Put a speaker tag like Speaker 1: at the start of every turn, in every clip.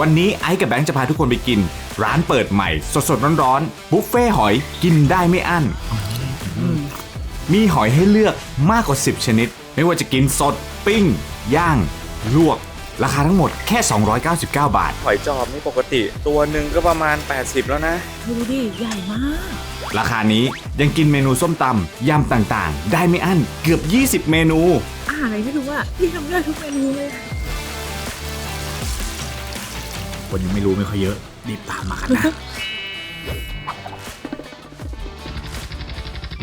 Speaker 1: วันนี้ไอซ์กับแบงค์จะพาทุกคนไปกิน ร้านเปิดใหม่ สดๆร้อนๆบุฟเฟ่หอยกินได้ไม่อั้น มีหอยให้เลือกมากกว่า 10 ชนิด ไม่ว่าจะกินสด ปิ้ง ย่าง ลวก ราคาทั้งหมดแค่ 299 บาท
Speaker 2: หอยจอบนี่ปกติ ตัวหนึ่งก็ประมาณ 80 แล้วนะ
Speaker 3: ดูดิ ใหญ่มาก
Speaker 1: ราคานี้ยังกินเมนูส้มตำยำต่างๆ ได้ไม่อั้นเกือบ 20 เมนู
Speaker 3: อาหารอะไรไม่รู้อะพี่ทำได้ทุกเมนูเลย
Speaker 4: คนยังไม่รู้ไม่ค่อยเยอะรีบตามมากันนะ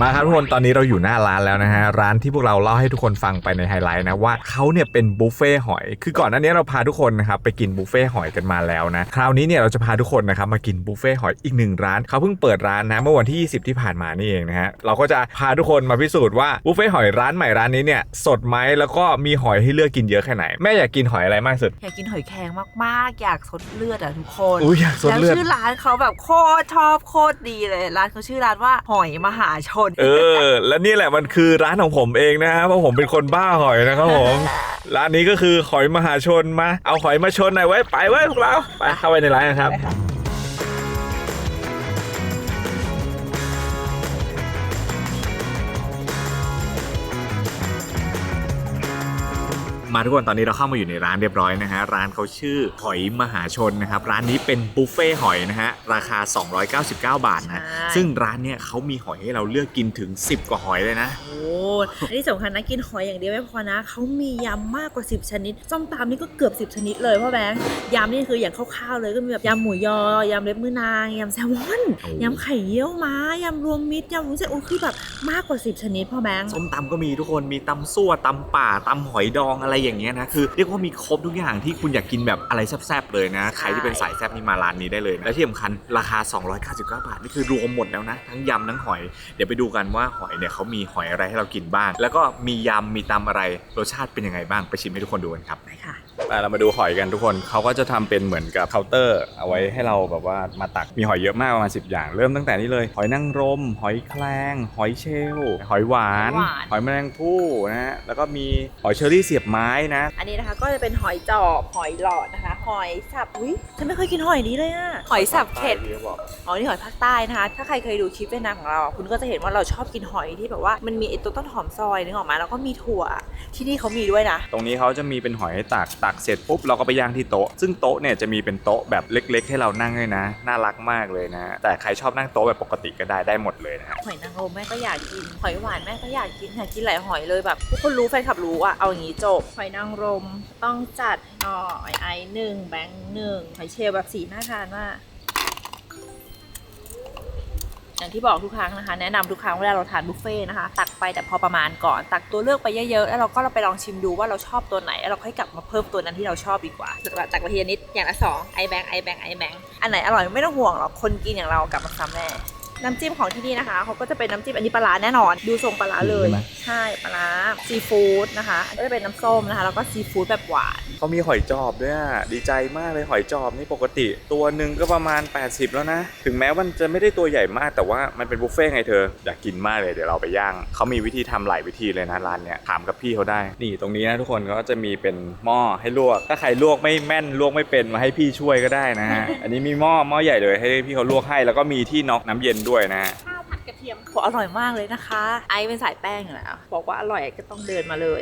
Speaker 2: มาครับทุกคนตอนนี้เราอยู่หน้าร้านแล้วนะฮะร้านที่พวกเราเล่าให้ทุกคนฟังไปในไฮไลท์นะว่าเขาเนี่ยเป็นบุฟเฟ่หอย คือก่อนหน้านี้เราพาทุกคนนะครับไปกินบุฟเฟ่หอยกันมาแล้วนะคราวนี้เนี่ยเราจะพาทุกคนนะครับมากินบุฟเฟ่หอยอีกหนึ่งร้านเขาเพิ่งเปิดร้านนะเมื่อวันที่ 20 ที่ผ่านมานี่เองนะฮะเราก็จะพาทุกคนมาพิสูจน์ว่าบุฟเฟ่หอยร้านใหม่ร้านนี้เนี่ยสดไหมแล้วก็มีหอยให้เลือกกินเยอะแค่ไหนแม่อยากกินหอยอะไรมากสุด
Speaker 3: อยากกินหอยแครงมากๆ อยากสดเลือดอะทุกคน
Speaker 2: อุ้ยอยากสด
Speaker 3: แล้ว
Speaker 2: เลือด
Speaker 3: ชื่อร้านเขาแบบโคตรชอบโคตรดีเลย ร้านเขาชื่อร้านว่าหอยมหาชน
Speaker 2: เออ แล้วนี่แหละมันคือร้านของผมเองนะฮะเพราะผมเป็นคนบ้าหอยนะครับผม ร้านนี้ก็คือหอยมหาชนมา เอาหอยมาชนหน่อยไว้ ไปไว้พวกเรา ไปเข้าไปในร้านกันครับ มาทุกคนตอนนี้เราเข้ามาอยู่ในร้านเรียบร้อยนะฮะร้านเขาชื่อหอยมหาชนนะครับร้านนี้เป็นบุฟเฟ่หอยนะฮะราคา 299 บาทนะ
Speaker 3: ใช่
Speaker 2: ซึ่งร้านเนี้ยเขามีหอยให้เราเลือกกินถึง 10 กว่าหอยเลยนะ
Speaker 3: โอ้อันนี้สำคัญนะกินหอยอย่างเดียวไม่พอนะเขามียำมากกว่า 10 ชนิดส้มตำนี่ก็เกือบ 10 ชนิดเลยพ่อแบงค์ยำนี่คืออย่างคร่าวๆเลยก็มีแบบยำหมูยอยำเล็บมือนางยำแซลมอน
Speaker 2: โอ้
Speaker 3: ยำไข่เยี่ยวม้ายำรวมมิตรยำวุ้นเส้นโอ้คือแบบมากกว่า 10 ชนิดพ่อแบงค์
Speaker 2: ส้มตำก็มีทุกคนมีตำซั่วตำป่าตำหอยดองอะไรอย่างเงี้ยนะคือเรียกว่ามีครบทุกอย่างที่คุณอยากกินแบบอะไรแซ่บๆเลยนะใครที่เป็นสายแซ่บนี่มาร้านนี้ได้เลยนะและที่สำคัญราคา 299 บาทนี่คือรวมหมดแล้วนะทั้งยำทั้งหอย เดี๋ยวไปดูกันว่าหอยเนี่ยเขามีหอยอะไรให้เรากินบ้าง แล้วก็มียำมีตำอะไรรสชาติเป็นยังไงบ้างไปชิมให้ทุกคนดูกันครับ
Speaker 3: ไปค่ะ
Speaker 2: มาเรามาดูหอยกันทุกคนเขาก็จะทำเป็นเหมือนกับเคาน์เตอร์ เอาไว้ให้เราแบบว่ามาตักมีหอยเยอะมากประมาณ 10 อย่างเริ่มตั้งแต่นี้เลย หอยนางรม หอยแครงหอยเชลล์หอยหวาน
Speaker 3: หอยหวาน
Speaker 2: หอยแมลงภู่นะฮะแล้วก็มีหอยเชอรี่เสียบไม้นะ
Speaker 3: อันนี้นะคะก็จะเป็นหอยจอบ หอยหลอดนะคะ หอยสับ อุ้ยฉันไม่เคยกินหอยนี้เลยอะหอยสับเผ็ด อ๋อ นี่หอยภาคใต้นะคะ ถ้าใครเคยดูคลิปเวียดนามของเราอะคุณก็จะเห็นว่าเราชอบกินหอยที่แบบว่ามันมีไอตัวต้นหอมซอยนึกออกมาแล้วก็มีถั่ว ที่นี่เขามีด้วยนะ
Speaker 2: ตรงนี้เขาจะมีเป็นหอยให้ตัก ตักเสร็จปุ๊บเราก็ไปย่างที่โต๊ะ ซึ่งโต๊ะเนี่ยจะมีเป็นโต๊ะแบบเล็ก ๆ ให้เรานั่งเลยนะ น่ารักมากเลยนะ แต่ใครชอบนั่งโต๊ะแบบปกติก็ได้ ได้หมดเลยนะฮะ
Speaker 3: หอยนางรมแม่ก็อยากกิน หอยหวานแม่ก็อยากกินอยากกินหลายหอยเลยแบบทุกคนรู้แฟนคลับรู้อะเอาอย่างนี้จบหอยนางรมต้องจัดหน่อยไอหนึ่งแบงค์หนึ่งหอยเชลล์แบบสีน่าทานมากอย่างที่บอกทุกครั้งนะคะ แนะนำทุกครั้งเวลาเราทานบุฟเฟ่ต์นะคะ ตักไปแต่พอประมาณก่อน ตักตัวเลือกไปเยอะๆแล้วเราก็เราไปลองชิมดูว่าเราชอบตัวไหนแล้วเราค่อยกลับมาเพิ่มตัวนั้นที่เราชอบดีกว่าตักตักไปทีละนิดอย่างละสองไอแบงไอแบงไอแบงอันไหนอร่อยไม่ต้องห่วงหรอกคนกินอย่างเรากลับมาซ้ำแน่ น้ำจิ้มของที่นี่นะคะเขาก็จะเป็นน้ำจิ้มอันนี้ปลาร้าแน่นอน ดูทรงปลาร้าเลย
Speaker 2: ใช่ไหม
Speaker 3: ใช่ปลาร้าซีฟู้ดนะคะก็จะเป็นน้ำส้มนะคะ แล้วก็ซีฟู้ดแบบหวาน
Speaker 2: เขามีหอยจอบด้วยอะดีใจมากเลยหอยจอบนี่ปกติ ตัวหนึ่งก็ประมาณ 80 แล้วนะ ถึงแม้มันจะไม่ได้ตัวใหญ่มากแต่ว่ามันเป็นบุฟเฟ่ต์ไงเธอ อยากกินมากเลยเดี๋ยวเราไปย่าง เขามีวิธีทำหลายวิธีเลยนะร้านเนี้ยถามกับพี่เขาได้ นี่ตรงนี้นะทุกคนก็จะมีเป็นหม้อให้ลวก ถ้าใครลวกไม่แม่นลวกไม่เป็นมาให้พี่ช่วยก็ได้นะฮะ อันนี้มีหม้อหม้อใหญ่เลยให้พี่เขาลวกให้ แล้วก็มีที่น็อกน้ำเย็นด้วยนะฮะ
Speaker 3: ข้าวผัดกระเทียมโหอร่อยมากเลยนะคะ ไอซ์เป็นสายแป้งอยู่แล้ว บอกว่าอร่อยก็ต้องเดินมาเลย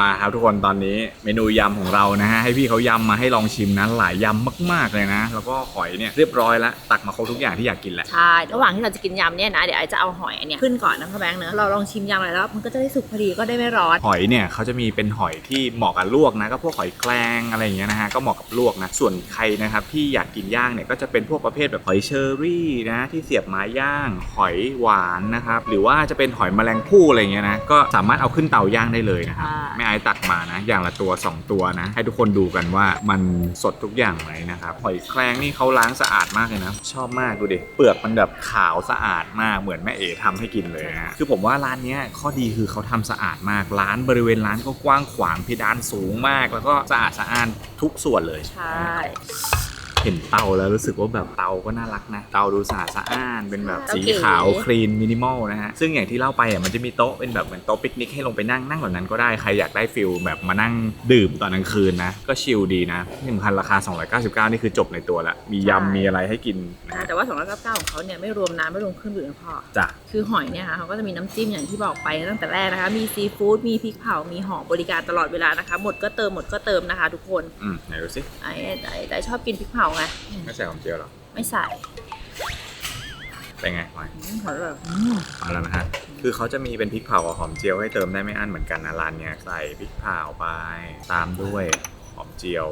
Speaker 2: มาครับทุกคนตอนนี้เมนูยำของเรานะฮะให้พี่เขายำมาให้ลองชิมนะหลายยำมากๆเลยนะ แล้วก็หอยเนี่ยเรียบร้อยแล้วตักมาครบทุกอย่างที่อยากกินแหละ
Speaker 3: ใช่ระหว่างที่เราจะกินยำเนี่ยนะเดี๋ยวไอซ์จะเอาหอยอันเนี่ยขึ้นก่อนนะพ่อแบงค์เนอะเราลองชิมยำอะไรแล้วมันก็จะได้สุกพอดีก็ได้ไม่ร้อน
Speaker 2: หอยเนี่ยเขาจะมีเป็นหอยที่เหมาะกับลวกนะก็พวกหอยแครงอะไรอย่างเงี้ยนะฮะก็เหมาะกับลวกนะส่วนใครนะครับที่อยากกินย่างเนี่ยก็จะเป็นพวกประเภทแบบหอยเชอรี่นะที่เสียบไม้ย่าง หอยหวานนะครับหรือว่าจะเป็นหอยแมลงภู่อะไรอย่างเงี้ยนะก็สามารถเอาขึ้นเตาย่างได้เลยนะครับ
Speaker 3: ใช่
Speaker 2: แม่ไอซ์ตักมานะ อย่างละตัว 2 ตัวนะ ให้ทุกคนดูกันว่ามันสดทุกอย่างไหมนะครับหอยแครงนี่เขาล้างสะอาดมากเลยนะ ชอบมากดูดิเปลือกมันแบบขาวสะอาดมากเหมือนแม่เอ๋ทำให้กินเลยนะคือผมว่าร้านเนี้ยข้อดีคือเขาทำสะอาดมากร้านบริเวณร้านก็กว้างขวางเพดานสูงมาก แล้วก็สะอาดสะอ้านทุกส่วนเลย
Speaker 3: ใช่
Speaker 2: เห็นเตาแล้วรู้สึกว่าแบบเตาก็น่ารักนะ เตาดูสะอาดสะอ้านเป็นแบบ
Speaker 3: เตา
Speaker 2: สี
Speaker 3: เก๋
Speaker 2: ขาวคลีนมินิมอลนะฮะ ซึ่งอย่างที่เล่าไปอะมันจะมีโต๊ะเป็นแบบเหมือนโต๊ะปิกนิกให้ลงไปนั่งนั่งแบบนั้นก็ได้ใครอยากได้ฟิลแบบมานั่งดื่มตอนกลางคืนนะ ก็ชิลดีนะที่สำคัญราคา 299 นี่คือจบในตัวละมียำมีอะไรให้กินนะ
Speaker 3: อ่า
Speaker 2: ฮะ
Speaker 3: แต่ว่า299ของเขาเนี่ยไม่รวมน้ำไม่รวมเครื่องดื่มนะพ่อ
Speaker 2: จ้ะ
Speaker 3: คือหอยเนี่ยค่ะเขาก็จะมีน้ำจิ้มอย่างที่บอกไปตั้งแต่แรกนะคะ มีซีฟู้ดมีพริกเผา มีหอมบริการตลอดเวลานะคะ หมดก็เติมหมดก็เติมนะคะ ทุกคน
Speaker 2: อืมไหนดูสิ
Speaker 3: ไอ้ไอ้ไอ้ชอบกินพริกเผาไง
Speaker 2: ไม่ใส่หอมเจียวหรอ
Speaker 3: ไม่ใส่
Speaker 2: เป็นไงหอย
Speaker 3: อืมหอยแบบอืม
Speaker 2: มาแล้วนะฮะคือเขาจะมีเป็นพริกเผากับหอมเจียวให้เติมได้ไม่อั้นเหมือนกันนะร้านเนี้ยใส่พริกเผาไปตามด้วยหอมเจียว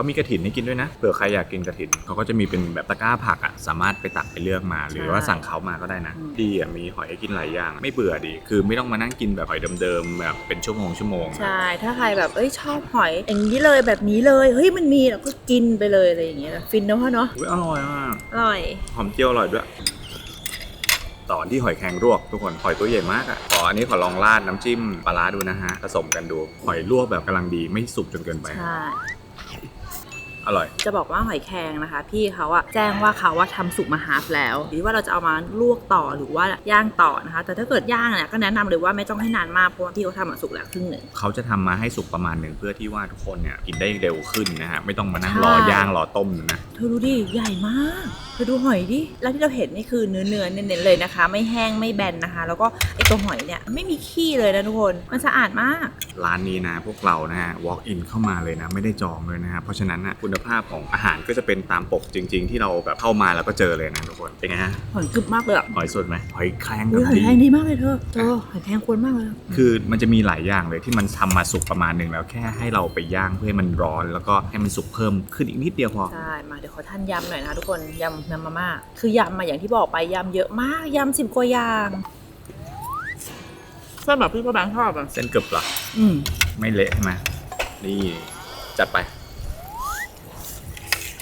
Speaker 2: เขามีกระถินให้กินด้วยนะเผื่อใครอยากกินกระถินเขาก็จะมีเป็นแบบตะกร้าผักอะสามารถไปตักไปเลือกมา หรือว่าสั่งเขามาก็ได้นะ ดีอะมีหอยให้กินหลายอย่าง ไม่เบื่อดี คือไม่ต้องมานั่งกินแบบหอยเดิมๆแบบเป็นชั่วโมงชั่วโมงๆ
Speaker 3: ใช่ ถ้าใครแบบเอ้ยชอบหอยอย่างนี้เลยแบบนี้เลยเฮ้ยมันมีเราก็กินไปเลยอะไรอย่างเงี้ยฟินนะพ่อเนาะ
Speaker 2: อุ๊ยอร่อยมาก
Speaker 3: อร่อย
Speaker 2: หอมเจียวอร่อยด้วย ต่อที่หอยแครงรวกทุกคนหอยตัวใหญ่มากอะขออันนี้ขอลองราดน้ำจิ้มปลาร้าดูนะฮะผสมกันดูหอยลวกแบบกำลังดีไม่สุกจนเกินไป
Speaker 3: ใช่
Speaker 2: อร่อย
Speaker 3: จะบอกว่าหอยแครงนะคะ พี่เขาอะแจ้งว่าเขาว่าทำสุกมาฮาฟแล้วหรือว่าเราจะเอามาลวกต่อหรือว่าย่างต่อนะคะ แต่ถ้าเกิดย่างเนี่ยก็แนะนำเลยว่าไม่ต้องให้นานมากเพราะว่าพี่เขาทำมาสุกแล้วครึ่งหนึ่ง
Speaker 2: เขาจะทำมาให้สุกประมาณหนึ่งเพื่อที่ว่าทุกคนเนี่ยกินได้เร็วขึ้นนะฮะไม่ต้องมานั่ง
Speaker 3: ใช่
Speaker 2: รอย่างรอต้มนะ
Speaker 3: เธอดูดิใหญ่มากเธอดูหอยดิแล้วที่เราเห็นนี่คือเนื้อเนื้อๆเน้นๆเลยนะคะ ไม่แห้งไม่แบนนะคะ แล้วก็ไอตัวหอยเนี่ยไม่มีขี้เลยนะทุกคนมันสะอาดมาก
Speaker 2: ร้านนี้นะพวกเรานะฮะ walk in เข้ามาเลยนะ ไม่ได้จองเลยนะฮะเพราะฉะนั้นนะคุณภาพของอาหารก็จะเป็นตามปกจริง ๆ ที่เราแบบเข้ามาแล้วก็เจอเลยนะทุกคนเป็นไงฮะ
Speaker 3: หอยกรึบมากเลยอะ
Speaker 2: หอยสดไหมหอยแครง
Speaker 3: อุ๊ย
Speaker 2: กำ
Speaker 3: ห
Speaker 2: ลั
Speaker 3: องย
Speaker 2: ดี
Speaker 3: แครงดีมากเลยเธอเธอหอยแครงควรมากเลย
Speaker 2: คือมันจะมีหลายอย่างเลยที่มันทำมาสุกประมาณหนึ่งแล้วแค่ให้เราไปย่างเพื่อให้มันร้อน แล้วก็ให้มันสุกเพิ่มขึ้นอีกนิดเดียวพอ
Speaker 3: ใช่มาเดี๋ยวขอท่านยำหน่อยนะคะทุกคนยำยำมาม่าคือยำมาอย่างที่บอกไปยำเยอะมากยำสิบกว่าอย่างเส้นแบบพี่พ่อแบงค์ชอบอะ
Speaker 2: เส้นเกือบเหรอ
Speaker 3: อืม
Speaker 2: ไม่เละใช่ไหมนี่จัดไป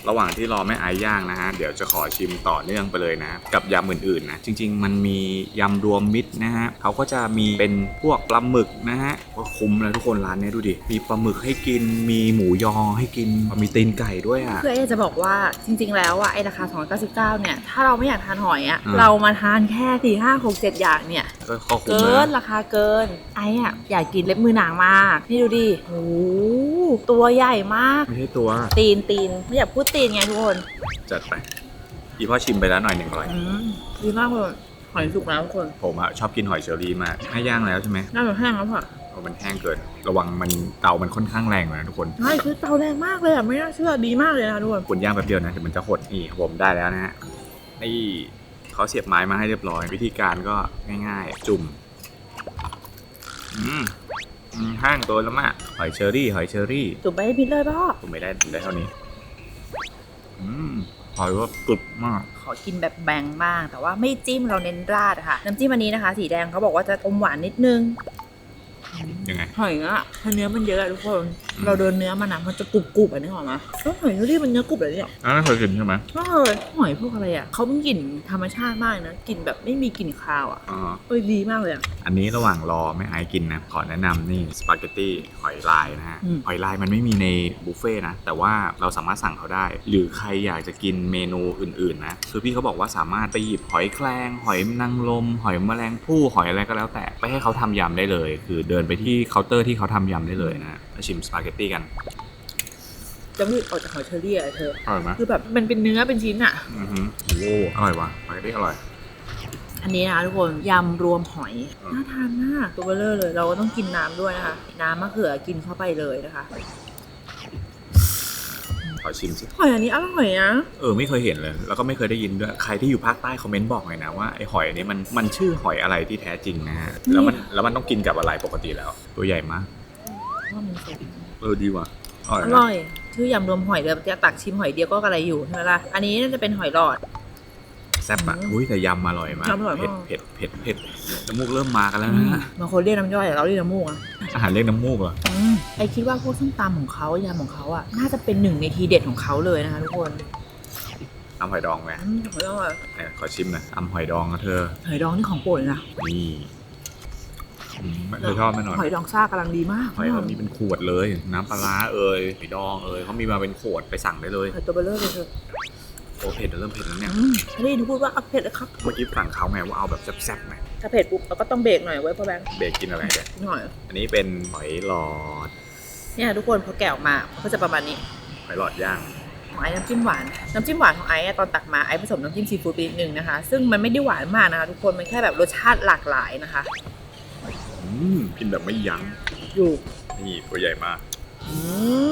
Speaker 2: ระหว่างที่รอแม่ไอ้ย่างนะฮะ เดี๋ยวจะขอชิมต่อเนื่องไปเลยนะ กับยำอื่นๆนะ จริง ๆ มันมียำรวมมิตรนะฮะเขาก็จะมีเป็นพวกปลาหมึกนะฮะก็คุ้มเลยทุกคนร้านเนี้ยดูดิ มีปลาหมึกให้กิน มีหมูยอให้กิน มีตีนไก่ด้วยอะ
Speaker 3: คือไอ้จะบอกว่าจริง ๆ แล้วอะไอ้ราคา299เนี่ย ถ้าเราไม่อยากทานหอยอะ
Speaker 2: อืม
Speaker 3: เรามาทานแค่สี่ห้าหกเจ็ดอย่างเนี่ย
Speaker 2: ก็ข้อคุ้ม
Speaker 3: เกิ
Speaker 2: เลย
Speaker 3: น
Speaker 2: นะ
Speaker 3: ราคาเกิน ไอ้อะอยากกินเล็บมือนางมาก นี่ดูดิโอ้โห ตัวใหญ่มาก
Speaker 2: ไม่ใช่ตัว
Speaker 3: ตีนตีนไม่อยากพูดตีนไงทุกคน
Speaker 2: จัดไปอีพ่อชิมไปแล้วหน่อยหนึ่งอร่อย
Speaker 3: อืมดีมากเลยหอยสุกแล้วทุกคน
Speaker 2: ผมอะชอบกินหอยเชอรี่มากให้ย่างแล้วใช่ไหม
Speaker 3: น่าจะแห้งแล้วค่ะ
Speaker 2: เพราะมันแห้งเกิน ระวังมันเตามันค่อนข้างแรงเลยนะทุกคน
Speaker 3: ใช่คือเตาแรงมากเลยอะไม่น่าเชื่อดีมากเลยนะทุกคน
Speaker 2: คุณย่างแป๊บเดียวนะเดี๋ยวมันจะหดนี่ผมได้แล้วนะฮะนี่เขาเสียบไม้มาให้เรียบร้อย วิธีการก็ง่าย ๆ จุ่มอืมอืม ห้างตัวแล้วมากหอยเชอรี่ หอยเชอรี่
Speaker 3: จุ่มไปให้พิดเลยพ่อ
Speaker 2: ผมไม่ได้ได้เท่านี้ อืมหอยว่ากรึบมาก
Speaker 3: ขอกินแบบแบงบ้าง แต่ว่าไม่จิ้มเราเน้นราดอะค่ะ น้ำจิ้มอันนี้นะคะ สีแดงเขาบอกว่าจะอมหวานนิดนึง
Speaker 2: ยังไง
Speaker 3: หอยอะถ้าเนื้อมันเยอะอะทุกคน
Speaker 2: อืม
Speaker 3: เราโดนเนื้อมันอะมันจะกรุบกรุบๆอะนึกออกไหมแล้วหอยเชอรี่มันเนื้อกรุบเลยเนี่ย
Speaker 2: อ้าวไม่เคยกินใช่ไหม
Speaker 3: ก็เลยหอยพวกอะไรอะเขาเป็นกลิ่นธรรมชาติมากนะกลิ่นแบบไม่มีกลิ่นคาวอะ
Speaker 2: อ๋อ
Speaker 3: เอ้ยดีมากเลยอะ
Speaker 2: อันนี้ระหว่างรอแม่ไอซ์กินนะขอแนะนำนี่สปาเกตตี้หอยลายนะฮะ
Speaker 3: อืม
Speaker 2: หอยลายมันไม่มีในบุฟเฟ่ต์นะ แต่ว่าเราสามารถสั่งเขาได้ หรือใครอยากจะกินเมนูอื่นๆนะคือพี่เขาบอกว่าสามารถไปหยิบหอยแครงหอยนางรมหอยแมลงภู่หอยอะไรก็แล้วแต่ไปให้เขาทำยำได้เลย คือเดินไปที่เคาน์เตอร์ที่เขาทำยำได้เลยนะแล้วชิมสปาเกตตี้กัน
Speaker 3: จะไม่ออกจากหอยเชอรี่อะเธอ
Speaker 2: อร่อยไหม
Speaker 3: คือแบบมันเป็นเนื้อเป็นชิ้นอะ
Speaker 2: อือหือโอ้โหอร่อยว่ะสปาเกตตี้อร่อย
Speaker 3: อันนี้นะคะทุกคนยำรวมหอย
Speaker 2: อืม
Speaker 3: น่าทานมากตัวเบลเลอร์เลย เราก็ต้องกินน้ำด้วยนะคะ น้ำมะเขือกินเข้าไปเลยนะคะ
Speaker 2: ขอชิมสิ
Speaker 3: หอยอันนี้อร่อยนะ
Speaker 2: เออไม่เคยเห็นเลย แล้วก็ไม่เคยได้ยินด้วย ใครที่อยู่ภาคใต้คอมเมนต์บอกหน่อยนะว่าไอหอยอันนี้มันมันชื่อหอยอะไรที่แท้จริงนะฮะแล้วมันแล้วมันต้องกินกับอะไรปกติแล้ว ตัวใหญ่มาก
Speaker 3: ว่ามันสด
Speaker 2: เออดีว่ะอร่อย
Speaker 3: อ
Speaker 2: นะ
Speaker 3: ร่อยชื่อยำรวมหอยเดียวจะตักชิมหอยเดียวก็อะไรอยู่ใช่ไหมล่ะ อันนี้น่าจะเป็นหอยหลอด
Speaker 2: แซ่บอะ
Speaker 3: อืม
Speaker 2: อุ้ยแต่ยำอร่อยมาก
Speaker 3: ยำอร่อย
Speaker 2: เผ็ด
Speaker 3: มาก
Speaker 2: เผ็ดเผ็ดเผ็ดน้ำมูกเริ่มมากันแล้วนะ
Speaker 3: บางคนเรียกน้ำย่อยแต่เราเรียกน้ำมูกอะ
Speaker 2: อาหารเรียกน้ำมูกเหรอ
Speaker 3: อืมไอคิดว่าพวกส้มตำของเขายำของเขาอะน่าจะเป็นหนึ่งในทีเด็ดของเขาเลยนะคะทุกคน
Speaker 2: น้ำหอยดองไหม
Speaker 3: อืมหอยดองอะ
Speaker 2: เนี่ยขอชิมหน่อยตำหอยดองนะเธอ
Speaker 3: หอยดองนี่ของโปรดเลยนะ
Speaker 2: นี่ อืมเธอชอบไหมหน่อย
Speaker 3: หอยดองซ่ากำลังดีมาก
Speaker 2: หอยเขามีเป็นขวดเลย น้ำปลาร้าเอ่ยหอยดองเอ่ยเขามีมาเป็นขวดไปสั่งได้เลย
Speaker 3: หอยตัวเบลเลอร์เลยเธอ
Speaker 2: โอ้เผ็ดเริ่มเผ็ดแล้วเนี่ย
Speaker 3: อืมนี่ดูพูดว่าเอาเผ็ดเลยครับ
Speaker 2: เมื่อกี้สั่งเขาไงว่าเอาแบบแซ่บๆไหม
Speaker 3: ถ้าเผ็ดปุ๊บเราก็ต้องเบรกหน่อยไว้เพราะแบงค์
Speaker 2: เบรกกินอะไรเนี่ย
Speaker 3: หน่อย
Speaker 2: อันนี้เป็นหอยหลอด
Speaker 3: เนี่ยทุกคนพอแกะออกมามันก็จะประมาณนี้
Speaker 2: หอยหลอดย่าง
Speaker 3: ของไอ้น้ำจิ้มหวาน น้ำจิ้มหวานของไอ้อะตอนตักมาไอ้ผสมน้ำจิ้มซีฟู้ดไปนิดนึงนะคะ ซึ่งมันไม่ได้หวานมากนะคะ ทุกคน มันแค่แบบรสชาติหลากหลายนะคะ
Speaker 2: อืม กินแบบไม่ยั้ง
Speaker 3: อยู่
Speaker 2: นี่ตัวใหญ่มาก
Speaker 3: อื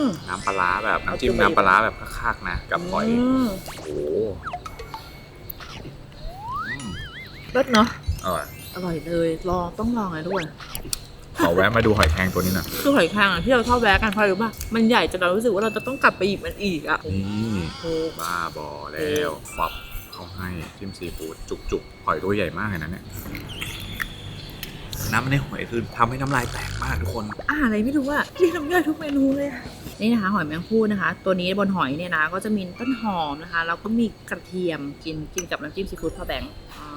Speaker 3: ม
Speaker 2: น้ำปลาร้าแบบน้ำจิ้ม
Speaker 3: เอาตัวใหญ่
Speaker 2: น้ำปลาร้าแบบคักๆนะ กับหอย
Speaker 3: ม
Speaker 2: โอ้โหอืม
Speaker 3: รสเนาะ
Speaker 2: อร่อย
Speaker 3: อร่อยเลยลองต้องลองนะทุกคน
Speaker 2: ขอแวะมาดูหอยแครงตัวนี้หน่อย
Speaker 3: คือหอยแครงอะที่เราชอบแวะกันเพราะอะไรรู้ป่ะมันใหญ่จนเรารู้สึกว่าเราจะต้องกลับไปหยิบมันอีกอะ
Speaker 2: นี่
Speaker 3: โอ้
Speaker 2: บ้าบอแล้วฟับเขาให้จิ้มซีฟู้ดจุกๆหอยตัวใหญ่มากเลยนะเนี่ย น้ำในหอยคือทำให้น้ำลายแตกมากทุกคน
Speaker 3: อาหารอะไรไม่รู้อะเรียกน้ำย่อยทุกเมนูเลยอะนี่นะคะหอยแมงภู่นะคะ ตัวนี้บนหอยเนี่ยนะก็จะมีต้นหอมนะคะแล้วก็มีกระเทียมกินกินกับน้ำจิ้มซีฟู้ดพอแบงค์อ่า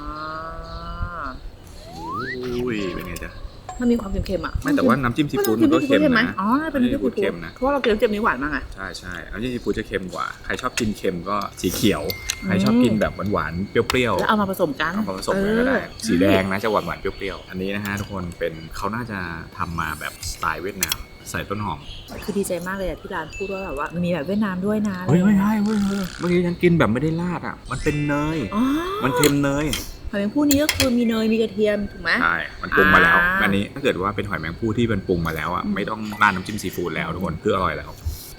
Speaker 2: อุ้ยเป็นไงจ๊ะ
Speaker 3: มันมีความเค็มๆอะ
Speaker 2: ไม่แต่ว่าน้ำจิ้มซีฟู้ดมันก็เค็ม
Speaker 3: ไหม
Speaker 2: นะ
Speaker 3: อ๋อเป็นน้ำจิ้มซีฟู้ด
Speaker 2: เค็มนะ
Speaker 3: เพราะว่าเรากินน้ำจิ้มนี้หวานมากอะ
Speaker 2: ใช่ใช่น้ำจิ้มซีฟู้ดจะเค็มกว่าใครชอบกินเค็มก็สีเขียวใครชอบกินแบบหวานๆเปรี้ยว
Speaker 3: แล้วเอามาผสมกัน
Speaker 2: ๆเอามาผสมกันก็ได้
Speaker 3: เออ
Speaker 2: สีแดงนะจะหวานหวานๆเปรี้ยวๆอันนี้นะฮะทุกคนเป็นเขาน่าจะทำมาแบบสไตล์เวียดนามใส่ต้นหอม
Speaker 3: คือดีใจมากเลยอะที่ร้านพูดว่าแบบว่ามันมีแบบเวียดนามด้วยนะ
Speaker 2: เฮ้ยไม่ใช่เว้ยเฮ้ยเมื่อกี้ฉันกินแบบไม่ได้ราดอะมันเป็นเนย
Speaker 3: อ๋อ
Speaker 2: มันเค็มเนย
Speaker 3: หอยแมงภู่นี้ก็คือมีเนยมีกระเทียมถูกไหม
Speaker 2: ใช่ มันปรุงมาแล้ว
Speaker 3: อ่า
Speaker 2: อันนี้ถ้าเกิดว่าเป็นหอยแมงภู่ที่มันปรุงมาแล้วอะ ไม่ต้องราดน้ำจิ้มซีฟู้ดแล้วทุกคนคืออร่อยแล้ว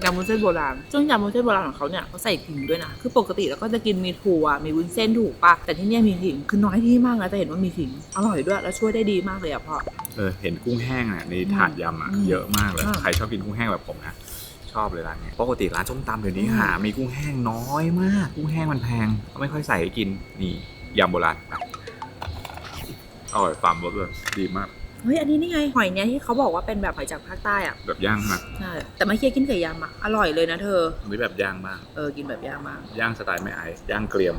Speaker 3: ยำวุ้นเส้นโบราณซึ่งยำวุ้นเส้นโบราณของเขาเนี่ยเขาใส่ขิงด้วยนะ คือปกติเราก็จะกินมีถั่ว มีวุ้นเส้นถูกปะแต่ที่เนี่ยมีขิง คือน้อยที่มากนะแต่เห็นว่ามีขิง อร่อยด้วย แล้วช่วยได้ดีมากเลยอะพ่อ
Speaker 2: เออ เห็นกุ้งแห้งอะในถาดยำอะ
Speaker 3: อืม
Speaker 2: เยอะมากเลย
Speaker 3: อ่า
Speaker 2: ใครชอบกินกุ้งแห้งแบบผมนะ ชอบเลยร้านนี้ปกติร้านส้มตำเดี๋ยวนี้
Speaker 3: อืม
Speaker 2: หา มีกุ้งแห้งน้อยมาก กุ้งแห้งมันแพงเขาไม่ค่อยใส่ให้กิน นี่ ยำโบราณไปอร่อยฟาร์มรสเลยดีมาก
Speaker 3: เฮ้ยอันนี้นี่ไงหอยเนี้ยที่เขาบอกว่าเป็นแบบหอยจากภาคใต้อะ
Speaker 2: แบบย่างมาก
Speaker 3: ใช่แต่มาเคี่ยวกินกับยำอะอร่อยเลยนะเธอ
Speaker 2: อันนี้แบบย่างมาก
Speaker 3: เออกินแบบย่างมาก
Speaker 2: ย่างสไตล์ไม่ไอซ์ย่างเกรียม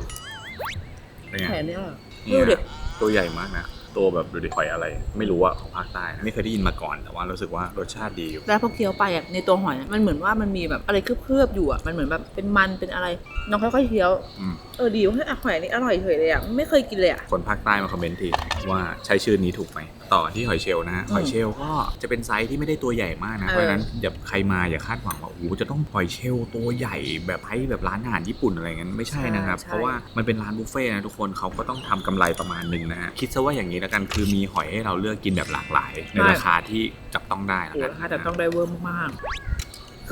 Speaker 2: เป็นไง
Speaker 3: หอยอันนี้อร่อย
Speaker 2: เนี่
Speaker 3: ดูดิ
Speaker 2: ยตัวใหญ่มากนะ ตัวแบบดูดิหอยอะไร ไม่รู้อะของภาคใต้นะไม่เคยได้ยินมาก่อนแต่ว่ารู้สึกว่ารสชาติดีอยู่
Speaker 3: แล้วพอเคี้ยวไปอะในตัวหอยอะมันเหมือนว่ามันมีแบบอะไรเคลือบๆอยู่อะมันเหมือนแบบเป็นมันเป็นอะไรน้องค่อยๆเคี้ยว
Speaker 2: อืม
Speaker 3: เออดีว่าเฮ้ยอะหอยอันนี้อร่อยเฉยเลยอะไม่เคยกินเลยอะ
Speaker 2: คนภาคใต้มาคอมเมนต์ที ว่าใช้ชื่อนี้ถูกไหมต่อที่หอยเชลล์นะฮะ
Speaker 3: อืม
Speaker 2: หอยเชลล์ก็จะเป็นไซส์ที่ไม่ได้ตัวใหญ่มากนะ
Speaker 3: เออ
Speaker 2: เพราะฉะนั้นอย่าใครมาอย่าคาดหวังว่าโอ้โหจะต้องหอยเชลล์ตัวใหญ่แบบให้แบบร้านอาหารญี่ปุ่นอะไรเงี้ยไม่ใช่นะครับ เพราะว่ามันเป็นร้านบุฟเฟ่ต์นะทุกคนเขาก็ต้องทำกำไรประมาณหนึ่งนะฮะคิดซะว่าอย่างนี้แล้วกันคือมีหอยให้เราเลือกกินแบบหลากหลาย ในราคาที่จับต้องได้แล้ว
Speaker 3: โอ้โห
Speaker 2: กัน
Speaker 3: ราคาแต่ต้องได้เวอร์มากๆ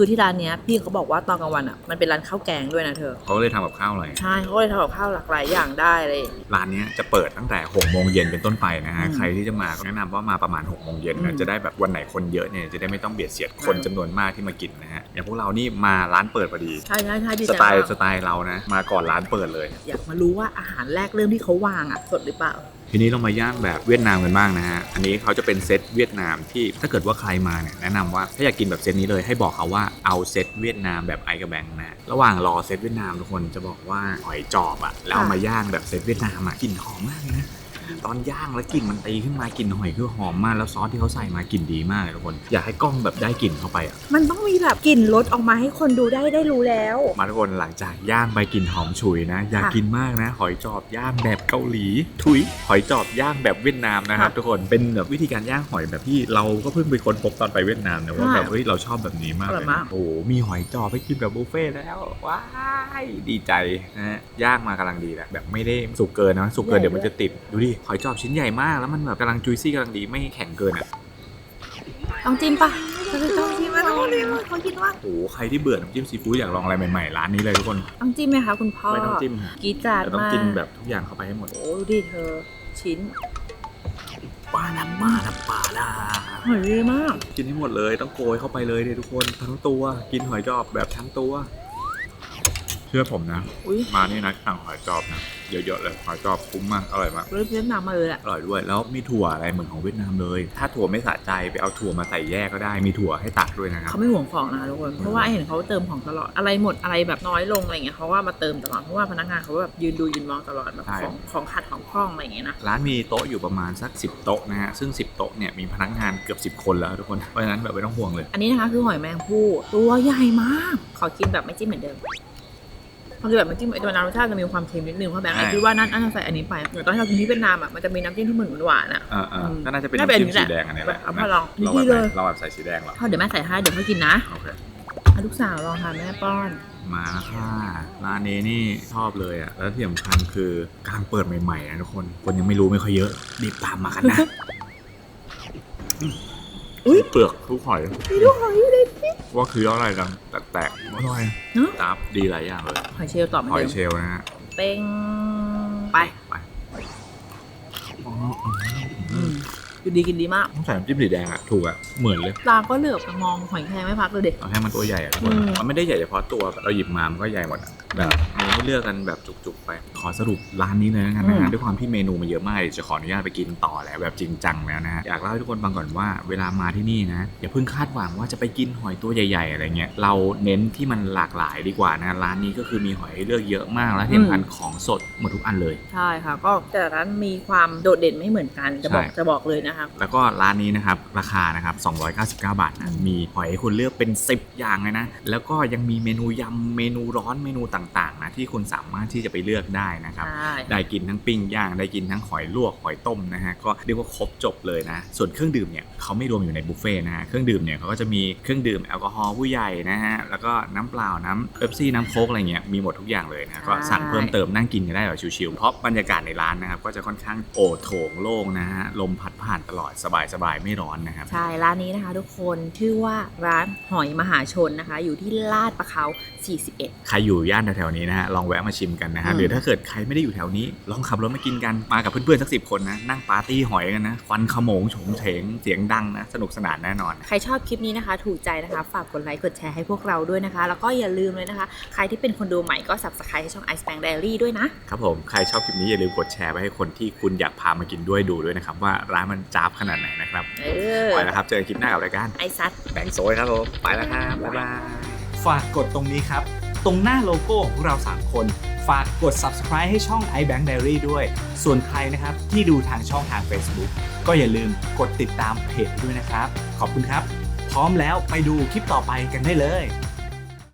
Speaker 3: คือที่ร้านเนี้ยพี่เขาบอกว่าตอนกลางวันอะมันเป็นร้านข้าวแกงด้วยนะเธอ
Speaker 2: เขาเลยทำกับข้าวอะไร
Speaker 3: ใช่เขาเลยทำกับข้าวหลากหลายอย่างได้เลย
Speaker 2: ร้านเนี้ยจะเปิดตั้งแต่6โมงเย็นเป็นต้นไปนะฮะ
Speaker 3: อืม
Speaker 2: ใครที่จะมาก็แนะนำว่ามาประมาณ6โมงเย็น
Speaker 3: อื
Speaker 2: นะ
Speaker 3: ม
Speaker 2: จะได้แบบวันไหนคนเยอะเนี่ยจะได้ไม่ต้องเบียดเสียดคน
Speaker 3: ใช่
Speaker 2: จำนวนมากที่มากินนะฮะ อย่างพวกเรานี่มาร้านเปิดพอดี
Speaker 3: ใช่ใช่ใช่ดี
Speaker 2: ส
Speaker 3: ใจ
Speaker 2: ไตล์
Speaker 3: มาก
Speaker 2: สไตล์เรานะ มาก่อนร้านเปิดเลย
Speaker 3: อยากมารู้ว่าอาหารแรกเริ่มที่เขาวางอะสดหรือเปล่า
Speaker 2: ทีนี้เรามาย่างแบบเวียดนามกันบ้างนะฮะ อันนี้เขาจะเป็นเซตเวียดนามที่ถ้าเกิดว่าใครมาเนี่ยแนะนำว่าถ้าอยากกินแบบเซตนี้เลยให้บอกเขาว่าเอาเซตเวียดนามแบบไอกับแบงนะ ระหว่างรอเซตเวียดนามทุกคนจะบอกว่าหอยจอบอะแล้วเอามาย่างแบบเซตเวียดนามอะกลิ่นหอมมากนะ ตอนย่างแล้วกลิ่นมันตีขึ้นมากลิ่นหอยคือหอมมากแล้วซอสที่เขาใส่มากลิ่นดีมากเลยทุกคน อยากให้กล้องแบบได้กลิ่นเข้าไปอะ
Speaker 3: มันต้องมีแบบกลิ่นรสออกมาให้คนดูได้ได้รู้แล้ว
Speaker 2: มาทุกคนหลังจากย่างไปกลิ่นหอมฉุยนะ อยาก
Speaker 3: ค่ะ
Speaker 2: กินมากนะ หอยจอบย่างแบบเกาหลี ถุย หอยจอบย่างแบบเวียดนามนะครับ
Speaker 3: ค่ะ
Speaker 2: ทุกคนเป็นแบบวิธีการย่างหอยแบบที่เราก็เพิ่งไปค้นพบตอนไปเวียดนามนะว่า
Speaker 3: ค่ะ
Speaker 2: แบบเฮ้ยเราชอบแบบนี้มาก
Speaker 3: อร่
Speaker 2: เล
Speaker 3: อย
Speaker 2: ย
Speaker 3: มา
Speaker 2: นะ
Speaker 3: ก
Speaker 2: โอ้โหมีหอยจอบให้กินแบบบุฟเฟ่ต์แล้วว้ายดีใจนะฮะย่างมากำลังดีแหละแบบไม่ได้สุกเกินนะสุกเกิน
Speaker 3: ใหญ่
Speaker 2: เดี๋ยวมันจะติดดูดิหอยจอบชิ้นใหญ่มากแล้วมันแบบกำลังจุยซี่กำลังดีไม่แข็งเกินอะ
Speaker 3: ต้องจิ้มปะต้องจิ้มมาต้องจิ้มเขาคิดว่า
Speaker 2: โอ้โหใครที่เบื่อน้ำจิ้มซีฟู้ดอยากลองอะไรใหม่ๆร้านนี้เลยทุกคน
Speaker 3: ต้องจิ้มไหมคะคุณพ่อ
Speaker 2: ไม่ต้องจิ้ม
Speaker 3: กรีดจาด
Speaker 2: แต่ต้อง
Speaker 3: มาก
Speaker 2: กินแบบทุกอย่างเข้าไปให้หมด
Speaker 3: โอ้ดูดิเธอชิ้น
Speaker 2: ปลาน้ำปลาน้ำปลาดา
Speaker 3: หอยดีมาก
Speaker 2: กินให้หมดเลยต้องโกยเข้าไปเลยเนี่ยทุกคนทั้งตัว กินหอยจอบแบบทั้งตัว เชื่อผมนะ
Speaker 3: อุ้ย
Speaker 2: มานี่นะสั่งหอยจอบนะเยอะๆเลยหอยจอบคุ้มมากอร่อยมาก
Speaker 3: เริ่มเวียดนามมาเลยแหละ
Speaker 2: อร่อยด้วย แล้วมีถั่วอะไรเหมือนของเวียดนามเลย ถ้าถั่วไม่สะใจไปเอาถั่วมาใส่แยกก็ได้มีถั่วให้ตักด้วยนะครับ
Speaker 3: เขาไม่ห่วงของนะคะทุกคนเพราะว่าเห็นเขาเติมของตลอดอะไรหมดอะไรแบบน้อยลงอะไรเงี้ยเขาว่ามาเติมตลอดเพราะว่าพนักงานเขาแบบยืนดูยืนมองตลอดแบบ
Speaker 2: ใช่
Speaker 3: ของของขัดของพร่องอะไรอย่างเงี้ยนะ
Speaker 2: ร้านมีโต๊ะอยู่ประมาณสัก 10 โต๊ะนะฮะซึ่ง 10 โต๊ะเนี่ยมีพนักงานเกือบ 10 คนแล้วทุกคนเพราะฉะนั้นแบบไม่ต้องห่วงเลย
Speaker 3: อันนี้นะคะคือหอยแมงภู่ตัวใหญ่มากขอกินแบบไม่จิ้มเหมือนเดิม พอกินแบบไม่จิ้มไอตัวน้ำรสชาติจะมีความเค็มนิดนึงเพราะแบงค์ไอ
Speaker 2: ใช่
Speaker 3: คิดว่านั่นอันจะใส่อันนี้ไปเหมือนตอนที่เรากินที่เวียดนามอะมันจะมีน้ำจิ้มที่เหมือนหวานๆอะ
Speaker 2: เออเออ
Speaker 3: อืม
Speaker 2: ก็น่าจะเป็น
Speaker 3: น่าเป็น
Speaker 2: น้ำจิ้ม
Speaker 3: อันนี้แหละ
Speaker 2: สีแดงอันนี้แหละ
Speaker 3: เอามาลอง
Speaker 2: เรา
Speaker 3: ดี
Speaker 2: แบบ
Speaker 3: เลย
Speaker 2: เราแบบใส่สีแดงเหรอ
Speaker 3: เอาเดี๋ยวแม่ใส่ให้เดี๋ยวค่อยกินนะ
Speaker 2: โอเค
Speaker 3: อะลูกสาวลองทานแม่ป้อน
Speaker 2: มาแล้วค่ะร้านนี้นี่ชอบเลยอะ แล้วที่สำคัญคือกำลังเปิดใหม่ๆนะทุกคน คนยังไม่รู้ไม่ค่อยเยอะรีบตามมากันนะ
Speaker 3: อุ๊ย
Speaker 2: เปลือกทุกหอย
Speaker 3: มีลูกหอยอยู่เลย
Speaker 2: ว่าคืออะไรดังแตกๆอร่อย
Speaker 3: เนาะ
Speaker 2: ตับดีหลายอย่างเลย
Speaker 3: หอยเชลล์ต่อเหมือ
Speaker 2: ห
Speaker 3: น
Speaker 2: อย
Speaker 3: เดิม
Speaker 2: เชลล์นะฮะ
Speaker 3: เป้งไป
Speaker 2: ไป
Speaker 3: อืมกินดีกินดีมาก
Speaker 2: ต้องใส่น้ำจิ้มสีแดงอะถูกอะเหมือนเลย
Speaker 3: ตาก็เหลือบไปมองหอยแครงไม่พักเลยเด็ก
Speaker 2: เอาให้มันตัวใหญ่อะทุกคน
Speaker 3: อืม
Speaker 2: มันไม่ได้ใหญ่เฉพาะตัวเราหยิบมามันก็ใหญ่หมดอะแบบมี ให้เลือกกันแบบจุกๆไป ขอสรุปร้านนี้เลยนะกันนะฮะด้วยความที่เมนูมันเยอะมากจะขออนุญาตไปกินต่อแล้วแบบจริงจังแล้วนะฮะอยากเล่าให้ทุกคนฟังก่อนว่าเวลามาที่นี่นะอย่าเพิ่งคาดหวังว่าจะไปกินหอยตัวใหญ่ๆอะไรเงี้ยเราเน้นที่มันหลากหลายดีกว่านะร้านนี้ก็คือมีหอยให้เลือกเยอะมากและที่สำคัญของสดหมดทุกอันเลย
Speaker 3: ใช่ค่ะ ก็แต่ละร้านมีความโดดเด่นไม่เหมือนกันจะบอก
Speaker 2: ใช่
Speaker 3: จะบอกเลยนะคะ
Speaker 2: แล้วก็ร้านนี้นะครับ ราคานะครับ 299 บาทนะมีหอยให้คุณเลือกเป็น 10 อย่างเลยนะ แล้วก็ยังมีเมนูยำเมนูร้อนเมนูต่างๆนะที่คุณสามารถที่จะไปเลือกได้นะครับ
Speaker 3: ใช่
Speaker 2: ได้กินทั้งปิ้งย่าง ได้กินทั้งหอยลวกหอยต้มนะฮะ ก็เรียกว่าครบจบเลยนะ ส่วนเครื่องดื่มเนี่ยเขาไม่รวมอยู่ในบุฟเฟ่ต์นะฮะ เครื่องดื่มเนี่ยเขาก็จะมีเครื่องดื่มแอลกอฮอล์ผู้ใหญ่นะฮะ แล้วก็น้ำเปล่า น้ำเป๊ปซี่ น้ำโค้กอะไรเงี้ย มีหมดทุกอย่างเลยนะ ก็สั่งเพิ่มเติมนั่งกินกันได้แบบชิวๆ เพราะบรรยากาศในร้านนะครับก็จะค่อนข้างโอโถงโล่งนะฮะ ลมพัดผ่านตลอดสบายๆไม่ร้อนนะครับ
Speaker 3: ใช่ ร้านนี้นะคะทุกคนชื่อว่าร้านหอยมหาชนนะคะ อยู่ที่ลาดประเขา 41
Speaker 2: ใครอยู่ย่านแถวๆนี้นะฮะลองแวะมาชิมกันนะฮะ
Speaker 3: อืม
Speaker 2: หรือถ้าเกิดใครไม่ได้อยู่แถวนี้ ลองขับรถมากินกันมากับเพื่อนๆสักสิบคนนะนั่งปาร์ตี้หอยกันนะควันขโมงโฉงเฉงเสียงดังนะสนุกสนานแน่นอน
Speaker 3: ใครชอบคลิปนี้นะคะ ถูกใจนะคะ ฝากกดไลค์กดแชร์ให้พวกเราด้วยนะคะ แล้วก็อย่าลืมเลยนะคะ ใครที่เป็นคนดูใหม่ก็ subscribe ให้ช่อง Ice Bank Diary ด้วยนะ
Speaker 2: ครับผมใครชอบคลิปนี้อย่าลืมกดแชร์ไปให้คนที่คุณอยากพามากินด้วยดูด้วยนะครับว่าร้านมันจ้าบขนาดไหนนะครับ
Speaker 3: เออ
Speaker 2: ไปแล้วครับเจอกันคลิปหน้ากับรายการ
Speaker 3: ไอซัด
Speaker 2: แบ่งโซยครับผมไปแล้วครับบ๊ายบาย
Speaker 1: ฝากกดตรงนี้ครับ ตรงหน้าโลโก้ของพวกเรา 3 คน ฝากกด subscribe ให้ช่อง iBank Diary ด้วย ส่วนใครนะครับที่ดูทางช่องทาง Facebook ก็อย่าลืมกดติดตามเพจด้วยนะครับ ขอบคุณครับ พร้อมแล้วไปดูคลิปต่อไปกันได้เลย